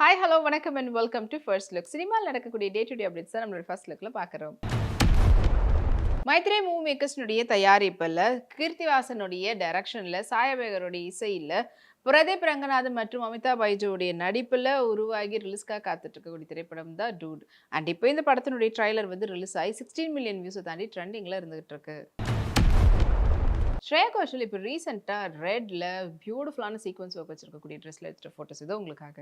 Hi hello வணக்கம் and welcome to first look சினிமாவில் நடக்கக்கூடிய டே டு டே அப்டேட்ஸ் தான் நம்மளோட ஃபர்ஸ்ட் லுக்கில் பார்க்குறோம். மைத்ரே மூவி மேக்கர்ஸ்னுடைய தயாரிப்பில் கீர்த்திவாசனுடைய டைரக்ஷனில் சாயபேகருடைய இசையில் பிரதீப் ரங்கநாதன் மற்றும் அமிதாப் பைஜோடைய நடிப்பில் உருவாகி ரிலீஸ்க்காக காத்துட்டு இருக்கக்கூடிய திரைப்படம் தான் டூட் அண்ட் இப்போ இந்த படத்தினுடைய ட்ரைலர் வந்து ரிலீஸ் ஆகி சிக்ஸ்டீன் மில்லியன் வியூஸை தாண்டி ட்ரெண்டிங்கில் இருந்துகிட்டு இருக்கு ஸ்ரேயா கோஷல் இப்போ ரீசெண்டாக ரெட்ல பியூட்டிஃபுல்லான சீக்வன்ஸ் ஒர்க் வச்சிருக்கக்கூடிய ட்ரெஸ்ஸில் எடுத்துகிட்ட ஃபோட்டோஸ் இதோ உங்களுக்காக?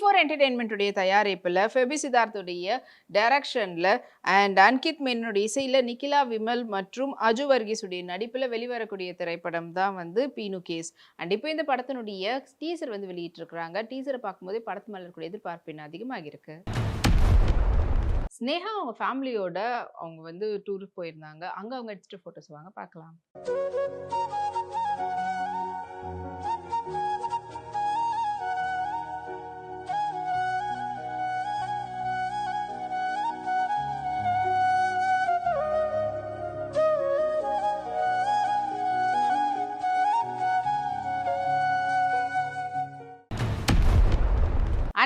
ஃபோர் என்டர்டெயின்மெண்ட்டுடைய தயாரிப்பில் ஃபெபி சித்தார்த்துடைய டைரக்ஷனில் அண்ட் அன்கித் மேனனுடைய இசையில் நிகிலா விமல் மற்றும் அஜு வர்கீஸுடைய நடிப்பில் வெளிவரக்கூடிய திரைப்படம் தான் வந்து பீனு கேஸ். அண்ட் இப்போ இந்த படத்தினுடைய டீசர் வந்து வெளியிட்டிருக்கிறாங்க. டீசரை பார்க்கும்போதே படத்து மேலே இருக்கக்கூடிய எதிர்பார்ப்பு இன்னும் அதிகமாக இருக்கு? ஸ்னேகா அவங்க ஃபேமிலியோட அவங்க வந்து டூருக்கு போயிருந்தாங்க. அங்கே அவங்க எடுத்துகிட்டு ஃபோட்டோஸ் வாங்க பார்க்கலாம்.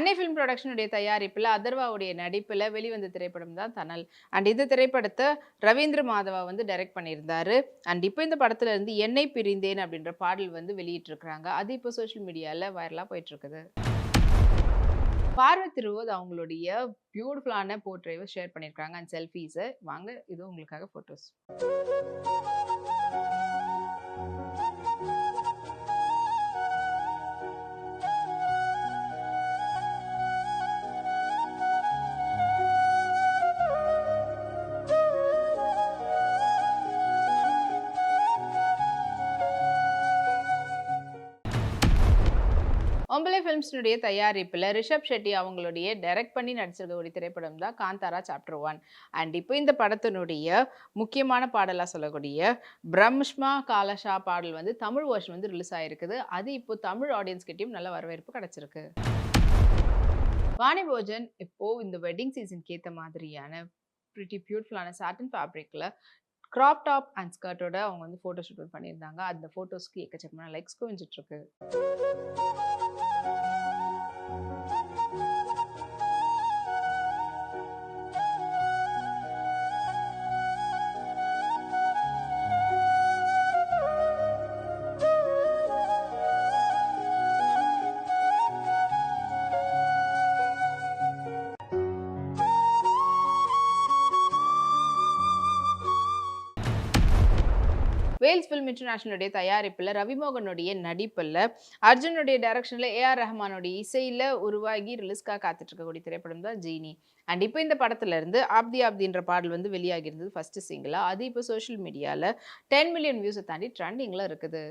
அன்னை ஃபிலிம் ப்ரொடக்ஷனுடைய தயாரிப்பில் அதர்வாவுடைய நடிப்பில் வெளிவந்த திரைப்படம் தான் தனல். அண்ட் இந்த திரைப்படத்தை ரவீந்திர மாதவா வந்து டைரக்ட் பண்ணியிருந்தாரு. அண்ட் இப்போ இந்த படத்துல இருந்து என்னை பிரிந்தேன் அப்படின்ற பாடல் வந்து வெளியிட்டிருக்கிறாங்க. அது இப்போ சோஷியல் மீடியாவில் வைரலாக போயிட்டுருக்குது. பார்வை திருவோது அவங்களுடைய பியூட்டிஃபுல்லான போர்ட்ரேவை ஷேர் பண்ணியிருக்காங்க. அண்ட் செல்ஃபீஸை வாங்க இது உங்களுக்காக ஃபோட்டோஸ் ஒம்பளை ஃபிலிம்ஸினுடைய தயாரிப்பில் ரிஷப் ஷெட்டி அவங்களுடைய டைரக்ட் பண்ணி நடிச்சிருக்கக்கூடிய திரைப்படம் தான் காந்தாரா சாப்டர் ஒன் அண்ட் இப்போ இந்த படத்தினுடைய முக்கியமான பாடலாக சொல்லக்கூடிய பிரம்ஷ்மா காலஷா பாடல் வந்து தமிழ் வருஷன் வந்து ரிலீஸ் ஆகிருக்குது அது இப்போ தமிழ் ஆடியன்ஸ்கிட்டையும் நல்ல வரவேற்பு கிடச்சிருக்கு. வாணி போஜன் இப்போது இந்த வெட்டிங் சீசனுக்கு ஏற்ற மாதிரியான ப்ரிட்டி பியூட்டிஃபுல்லான சாட்டன் ஃபேப்ரிக்கில் கிராப் டாப் அண்ட் ஸ்கர்ட்டோட அவங்க வந்து ஃபோட்டோ ஷூட் பண்ணியிருந்தாங்க. அந்த ஃபோட்டோஸ்க்கு எக்கச்சக்கமான லைக்ஸ் குவிஞ்சிட்டு வேல்ஸ் ஃபில்ம் இன்டர்நேஷனலுடைய தயாரிப்பில் ரவிமோகனுடைய நடிப்பில் அர்ஜுனுடைய டைரக்ஷனில் ஏஆர் ரஹ்மானுடைய இசையில் உருவாகி ரிலீஸ்க்காக காத்துட்ருக்கக்கூடிய திரைப்படம் தான் ஜீனி. அண்ட் இப்போ இந்த படத்துலேருந்து ஆப்தி ஆப்தின்ற பாடல் வந்து வெளியாகி இருந்தது சிங்கிளாக அது இப்போ சோஷியல் மீடியாவில் டென் மில்லியன் வியூஸை தாண்டி ட்ரெண்டிங்கில் இருக்குது.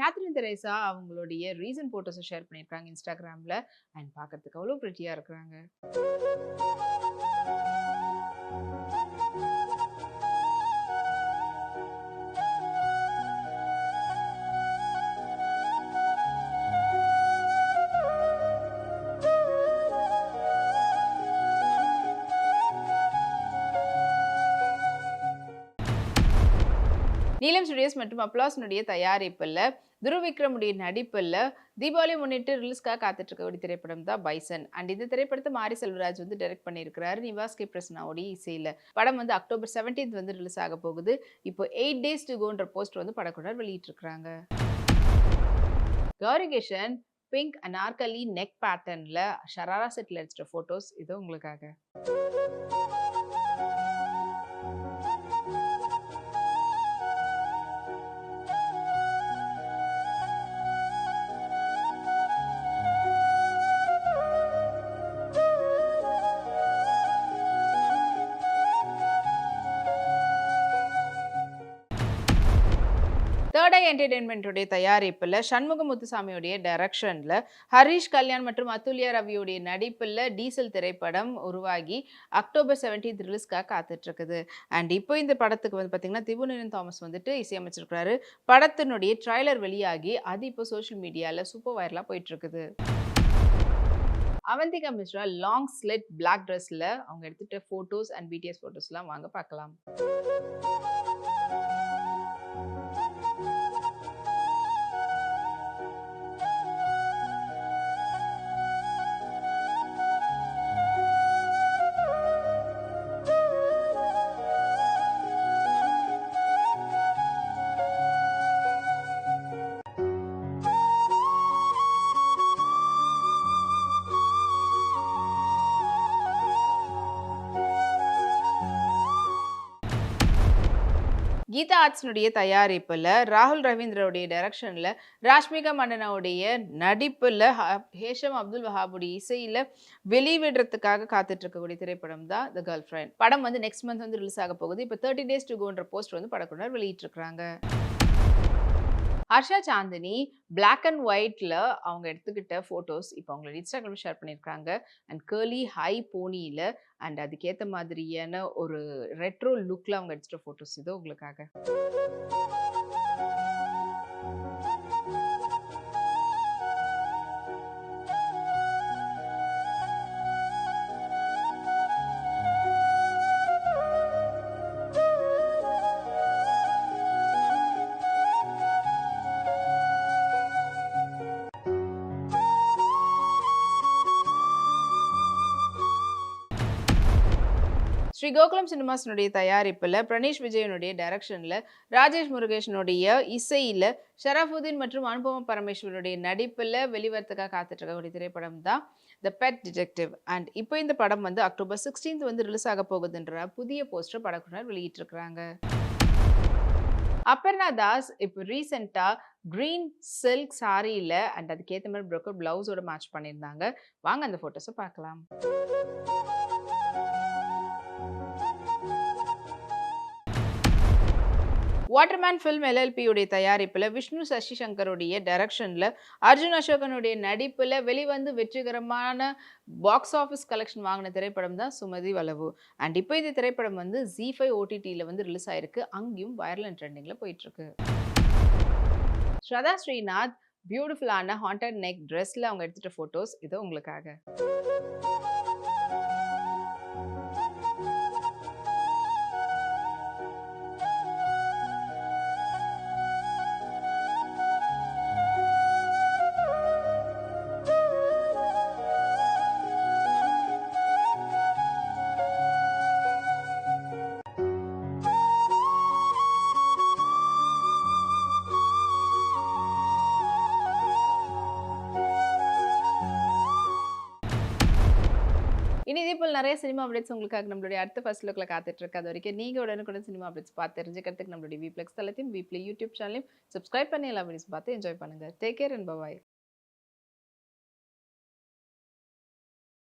கேத்ரின் தெரேசா அவங்களுடைய ரீசன் ஃபோட்டோஸை ஷேர் பண்ணியிருக்காங்க இன்ஸ்டாகிராமில் அண்ட் பார்க்கறதுக்கு அவ்வளோ ப்ரிட்டியாக இருக்கிறாங்க. நீலம் ஸ்டுடியோஸ் மற்றும் அப்ளாஸ்னுடைய தயாரிப்பில் துருவிக்ரமுடைய நடிப்பில் தீபாவளி முன்னிட்டு ரிலீஸ்க்காக காத்துட்டு இருக்கக்கூடிய திரைப்படம் தான் பைசன். அண்ட் இந்த திரைப்படத்தை மாரி செல்வராஜ் வந்து டைரக்ட் பண்ணியிருக்கிறாரு. நிவாஸ் கே. பிரசனாவுடைய இசையில். படம் வந்து அக்டோபர் செவன்டீன்த் வந்து ரிலீஸ் ஆக போகுது. இப்போ எயிட் டேஸ் டு கோன்ற போஸ்ட் வந்து படக்குழர் வெளியிட்டிருக்கிறாங்க. கௌரிகேஷன் பிங்க் அனார்கலி நெக் பேட்டர்னில் ஷராரா செட்டில் அடிச்சிட்ட ஃபோட்டோஸ் இது உங்களுக்காக. தேர்ட் என்டர்டெயின்மெண்ட்டுடைய தயாரிப்பில் சண்முக முத்துசாமியுடைய டைரக்ஷனில் ஹரிஷ் கல்யாண் மற்றும் அத்துல்யா ரவியுடைய நடிப்பில் டீசல் திரைப்படம் உருவாகி அக்டோபர் செவன்டீன்த் ரிலீஸ்க்காக காத்துட்ருக்குது. அண்ட் இப்போ இந்த படத்துக்கு வந்து பார்த்திங்கன்னா திபுநிரன் தாமஸ் வந்துட்டு இசையமைச்சிருக்கிறாரு. படத்தினுடைய ட்ரைலர் வெளியாகி அது இப்போ சோஷியல் மீடியாவில் சூப்பர் வைரலாக போயிட்டுருக்குது Avantika Mishra long slit black ட்ரெஸ்ஸில் அவங்க எடுத்துகிட்ட ஃபோட்டோஸ் அண்ட் பிடிஎஸ் ஃபோட்டோஸ்லாம் வாங்க பார்க்கலாம் கீதா ஆர்ட்ஸ்னுடைய தயாரிப்பில் ராகுல் ரவீந்திரவுடைய டைரக்ஷனில் ராஷ்மிகா மன்னனவுடைய நடிப்பில் ஹேஷம் அப்துல் வஹாபுடைய இசையில் வெளிவிடுறதுக்காக காத்துட்டு இருக்கக்கூடிய திரைப்படம் தான் த கேர்ள் ஃப்ரெண்ட் படம் வந்து நெக்ஸ்ட் மந்த் வந்து ரிலீஸ் ஆக போகுது. இப்போ தேர்ட்டி டேஸ் டு கோன்ற போஸ்ட் வந்து படக்குனர் வெளியிட்டிருக்கிறாங்க. ஹர்ஷா சாந்தினி பிளாக் அண்ட் ஒயிட்டில் அவங்க எடுத்துக்கிட்ட ஃபோட்டோஸ் இப்போ அவங்களோட இன்ஸ்டாகிராம் ஷேர் பண்ணியிருக்காங்க. அண்ட் கேர்லி ஹை போனியில் அண்ட் அதுக்கேற்ற மாதிரியான ஒரு ரெட்ரோ லுக்கில் அவங்க எடுத்துகிட்ட ஃபோட்டோஸ் இது உங்களுக்காக. ஸ்ரீ கோகுலம் சினிமாஸினுடைய தயாரிப்பில் பிரணேஷ் விஜயனுடைய டைரக்ஷனில் ராஜேஷ் முருகேஷனுடைய இசையில் ஷரஃபுதீன் மற்றும் அனுபவம் பரமேஸ்வரனுடைய நடிப்பில் வெளிவரத்துக்காக காத்துட்ருக்கக்கூடிய திரைப்படம் தான் த பெட் டிடெக்டிவ் அண்ட் இப்போ இந்த படம் வந்து அக்டோபர் சிக்ஸ்டீன்த் வந்து ரிலீஸ் ஆக போகுதுன்ற புதிய போஸ்டர் படக்குனர் வெளியிட்டிருக்கிறாங்க. அப்பர்ணா தாஸ் இப்போ ரீசெண்டாக க்ரீன் சில்க் சாரியில் அண்ட் அதுக்கேற்ற மாதிரி ப்ரோக்கர் ப்ளவுஸோட மேட்ச் பண்ணியிருந்தாங்க. வாங்க அந்த ஃபோட்டோஸை பார்க்கலாம். வாட்டர்மேன் ஃபில்ம் எல்எல்பியுடைய தயாரிப்பில் விஷ்ணு சசி சங்கருடைய டைரக்ஷனில் அர்ஜுன் அசோகனுடைய நடிப்பில் வெளிவந்து வெற்றிகரமான பாக்ஸ் ஆஃபீஸ் கலெக்ஷன் வாங்கின திரைப்படம் தான் சுமதி வளவு. அண்ட் இப்போ இந்த திரைப்படம் வந்து ஜி ஃபைவ் ஓடிடியில் வந்து ரிலீஸ் ஆயிருக்கு. அங்கேயும் வைரல் ட்ரெண்டிங்கில் போயிட்டுருக்கு. ஸ்ரதா ஸ்ரீநாத் பியூட்டிஃபுல்லான ஹாண்டட் நெக் ட்ரெஸ்ஸில் அவங்க எடுத்துகிட்ட ஃபோட்டோஸ் இது உங்களுக்காக. இதே போல் நிறைய சினிமா அப்டேட்ஸ் உங்களுக்காக நம்மளுடைய அடுத்த ஃபர்ஸ்ட் லுக்கில் காத்துட்டு இருக்கு அது வரைக்கும் நீங்கள் உடனுக்குடன் சினிமா அப்டேட்ஸ் பார்த்து தெரிஞ்சுக்கிறதுக்கு நம்மளுடைய வீப்ளெக்ஸ் தளத்தையும் வீப்ளே யூடியூப் சேனலையும் சப்ஸ்கிரைப் பண்ணி எல்லா வீடியோஸ் பார்த்து என்ஜாய் பண்ணுங்கள் டேக் கேர் அண்ட் பபாய்